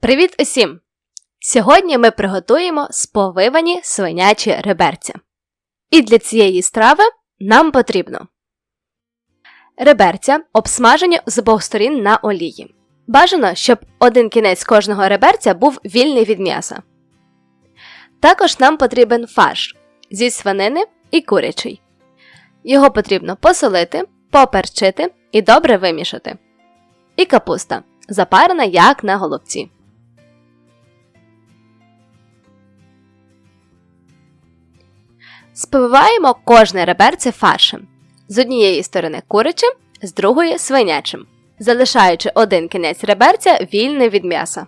Привіт усім! Сьогодні ми приготуємо сповивані свинячі реберця. І для цієї страви нам потрібно реберця обсмажені з обох сторін на олії. Бажано, щоб один кінець кожного реберця був вільний від м'яса. Також нам потрібен фарш зі свинини і курячий. Його потрібно посолити, поперчити і добре вимішати. І капуста запарена як на головці. Спиваємо кожне реберце фаршем. З однієї сторони курячим, з другої свинячим, залишаючи один кінець реберця вільний від м'яса.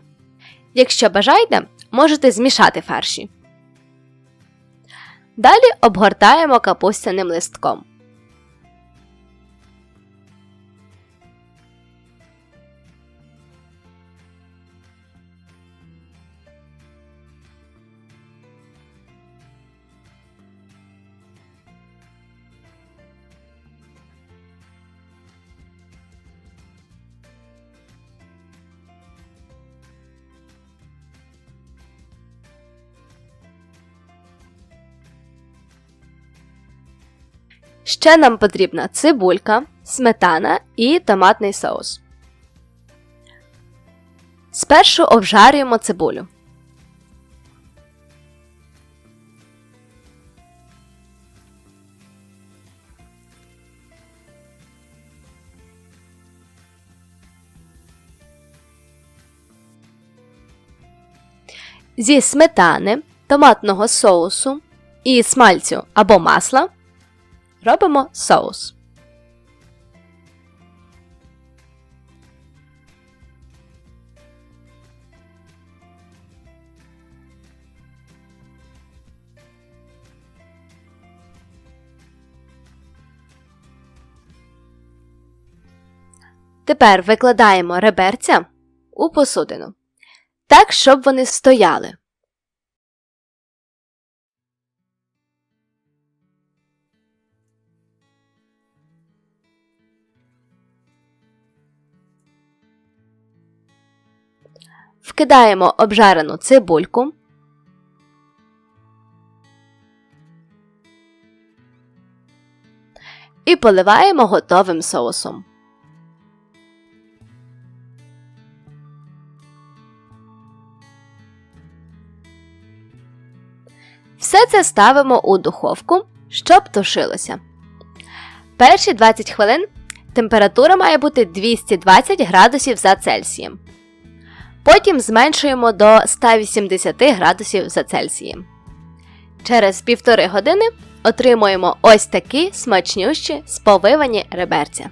Якщо бажаєте, можете змішати фарші. Далі обгортаємо капустяним листком. Ще нам потрібна цибулька, сметана і томатний соус. Спершу обжарюємо цибулю. Зі сметани, томатного соусу і смальцю або масла робимо соус. Тепер викладаємо реберця у посудину так, щоб вони стояли. Вкидаємо обжарену цибульку. І поливаємо готовим соусом. Все це ставимо у духовку, щоб тушилося. Перші 20 хвилин температура має бути 220 градусів за Цельсієм. Потім зменшуємо до 180 градусів за Цельсієм. Через півтори години отримуємо ось такі смачнющі сповивані реберця.